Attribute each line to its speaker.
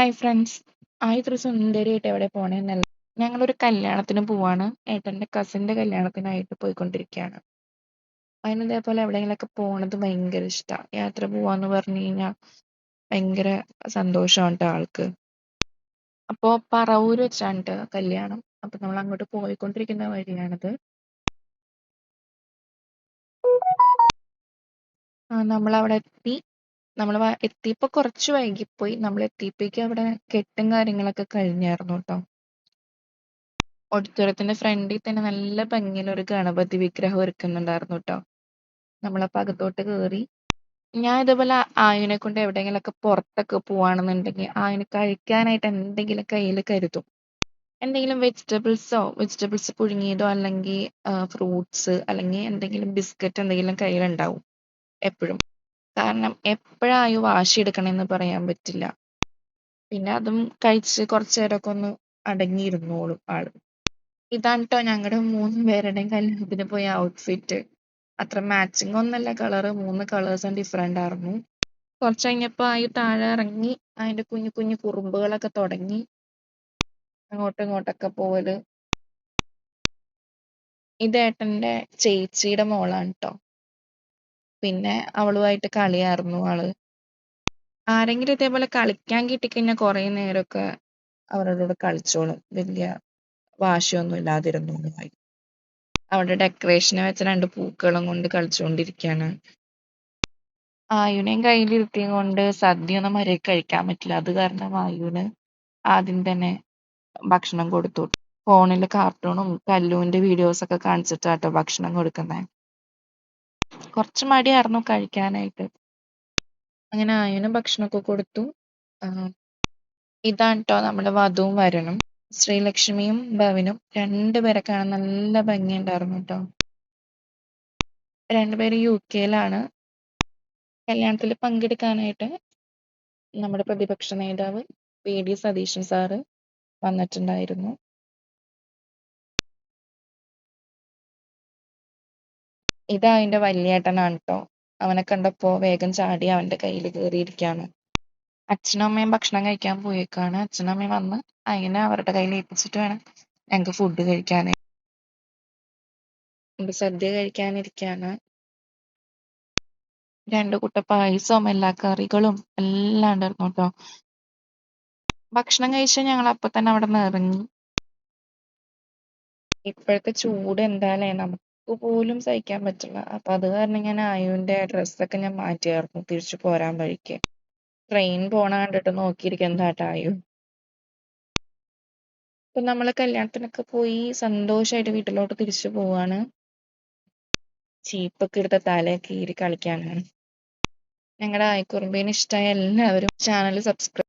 Speaker 1: Hi friends ആ ഒരു സുന്ദരിയായിട്ട് എവിടെ പോണേന്നല്ല ഞങ്ങളൊരു കല്യാണത്തിന് പോവാണ്. ഏട്ടന്റെ കസിന്റെ കല്യാണത്തിനായിട്ട് പോയിക്കൊണ്ടിരിക്കുകയാണ് അതിന് ഇതേപോലെ എവിടെയെങ്കിലുമൊക്കെ പോണത് ഭയങ്കര ഇഷ്ടമാണ് യാത്ര പോവാന്ന് പറഞ്ഞു കഴിഞ്ഞാൽ ഭയങ്കര സന്തോഷമുണ്ട് ആൾക്ക്. അപ്പോൾ പറവൂര് വെച്ചാണ് കല്യാണം. അപ്പോൾ നമ്മൾ അങ്ങോട്ട് പോയിക്കൊണ്ടിരിക്കുന്ന വഴിയാണിത്. ആ നമ്മളവിടെ എത്തി. നമ്മൾ എത്തിയപ്പോൾ കുറച്ച് വൈകിപ്പോയി. നമ്മൾ എത്തിയപ്പോഴേക്കും അവിടെ കെട്ടും കാര്യങ്ങളൊക്കെ കഴിഞ്ഞായിരുന്നു കേട്ടോ ഓഡിറ്റോറിയത്തിന്റെ ഫ്രണ്ടിൽ തന്നെ നല്ല ഭംഗിയിൽ ഒരു ഗണപതി വിഗ്രഹം ഒരുക്കുന്നുണ്ടായിരുന്നു കേട്ടോ നമ്മളപ്പോൾ അകത്തോട്ട് കയറി ഞാൻ ഇതേപോലെ ആയുനെ കൊണ്ട് എവിടെയെങ്കിലൊക്കെ പുറത്തൊക്കെ പോവാണെന്നുണ്ടെങ്കിൽ ആയുന് കഴിക്കാനായിട്ട് എന്തെങ്കിലും കയ്യിൽ കരുതും. എന്തെങ്കിലും വെജിറ്റബിൾസോ വെജിറ്റബിൾസ് പുഴുങ്ങിയതോ അല്ലെങ്കിൽ ഫ്രൂട്ട്സ് അല്ലെങ്കിൽ എന്തെങ്കിലും ബിസ്ക്കറ്റ് എന്തെങ്കിലും കയ്യിലുണ്ടാവും എപ്പോഴും. കാരണം എപ്പോഴായു വാശി എടുക്കണമെന്ന് പറയാൻ പറ്റില്ല. പിന്നെ അതും കഴിച്ച് കുറച്ചു നേരമൊക്കെ ഒന്ന് അടങ്ങിയിരുന്നോളും ആൾ. ഇതാണ് ട്ടോ ഞങ്ങളുടെ മൂന്ന് പേരുടെയും കല്യാണത്തിന് പോയ ഔട്ട്ഫിറ്റ് അത്ര മാച്ചിങ് ഒന്നല്ല കളറ് മൂന്ന് കളേഴ്സും ഡിഫറെന്റ് ആയിരുന്നു. കുറച്ച് കഴിഞ്ഞപ്പോൾ ആയി താഴെ ഇറങ്ങി അതിന്റെ കുഞ്ഞു കുഞ്ഞു കുറുമ്പുകളൊക്കെ തുടങ്ങി. അങ്ങോട്ടും ഇങ്ങോട്ടൊക്കെ പോവൽ. ഇത് ഏട്ടന്റെ ചേച്ചിയുടെ മോളാണ് ട്ടോ. പിന്നെ അവളുമായിട്ട് കളിയായിരുന്നു ആൾ. ആരെങ്കിലും ഇതേപോലെ കളിക്കാൻ കിട്ടിക്കഴിഞ്ഞാൽ കുറേ നേരമൊക്കെ അവരുടെ കൂടെ കളിച്ചോളും. വലിയ വാശിയൊന്നും ഇല്ലാതിരുന്നു അവിടെ ഡെക്കറേഷന് വെച്ച രണ്ട് പൂക്കളും കൊണ്ട് കളിച്ചുകൊണ്ടിരിക്കുകയാണ് ആയുനെയും കയ്യിലിരുത്തിയും കൊണ്ട് സദ്യ ഒന്നും മര്യാദയ്ക്ക് കഴിക്കാൻ പറ്റില്ല. അത് കാരണം ആയുന് ആദ്യം തന്നെ ഭക്ഷണം കൊടുത്തു. ഫോണിൽ കാർട്ടൂണും കല്ലുവിന്റെ വീഡിയോസ് ഒക്കെ കാണിച്ചിട്ടാട്ടോ ഭക്ഷണം കൊടുക്കുന്നത് കുറച്ച് മടിയായിരുന്നു കഴിക്കാനായിട്ട്. അങ്ങനെ ആയുന് ഭക്ഷണമൊക്കെ കൊടുത്തു. ഇതാണ് കേട്ടോ നമ്മുടെ വധുവും വരനും. ശ്രീലക്ഷ്മിയും ഭവനും രണ്ടുപേരെ കാണാൻ നല്ല ഭംഗിയുണ്ടായിരുന്നു കേട്ടോ രണ്ടുപേരും യു കെയിലാണ്. കല്യാണത്തിൽ പങ്കെടുക്കാനായിട്ട് നമ്മുടെ പ്രതിപക്ഷ നേതാവ് വി ഡി സതീശൻ സാറ് വന്നിട്ടുണ്ടായിരുന്നു. ഇതാ അതിന്റെ വല്യേട്ടനാണ് ട്ടോ അവനെ കണ്ടപ്പോൾ വേഗം ചാടി അവന്റെ കയ്യിൽ കയറിയിരിക്കുകയാണ് അച്ഛനും അമ്മയും ഭക്ഷണം കഴിക്കാൻ പോയേക്കാണ്. അച്ഛനും അമ്മയും വന്ന് അതിനെ അവരുടെ കയ്യിൽ ഏൽപ്പിച്ചിട്ട് വേണം ഞങ്ങൾക്ക് ഫുഡ് കഴിക്കാൻ സദ്യ കഴിക്കാനിരിക്കാണ്. രണ്ട് കുട്ട പായസവും എല്ലാ കറികളും എല്ലാം ഉണ്ടായിരുന്നു കേട്ടോ. ഭക്ഷണം കഴിച്ച് ഞങ്ങൾ അപ്പൊ തന്നെ അവിടെ നിന്ന് ഇറങ്ങി ഇപ്പോഴത്തെ ചൂട് എന്താലേ നമുക്ക് പോലും സഹിക്കാൻ പറ്റില്ല. അപ്പൊ അത് കാരണം ഞാൻ ആയുവിന്റെ ഡ്രസ്സൊക്കെ ഞാൻ മാറ്റിയായിരുന്നു തിരിച്ചു പോരാൻ വഴിക്ക്. ട്രെയിൻ പോണ കണ്ടിട്ട് നോക്കിയിരിക്കുന്നതാട്ടോ ആയു. ഇപ്പൊ നമ്മൾ കല്യാണത്തിനൊക്കെ പോയി സന്തോഷായിട്ട് വീട്ടിലോട്ട് തിരിച്ചു പോവാണ്. ചീപ്പൊക്കെ എടുത്ത തലയൊക്കെ കീറി കളിക്കാനാണ്. ഞങ്ങളുടെ ആയിക്കുറുമ്പേനെ ഇഷ്ടമായ എല്ലാവരും ചാനൽ സബ്സ്ക്രൈബ്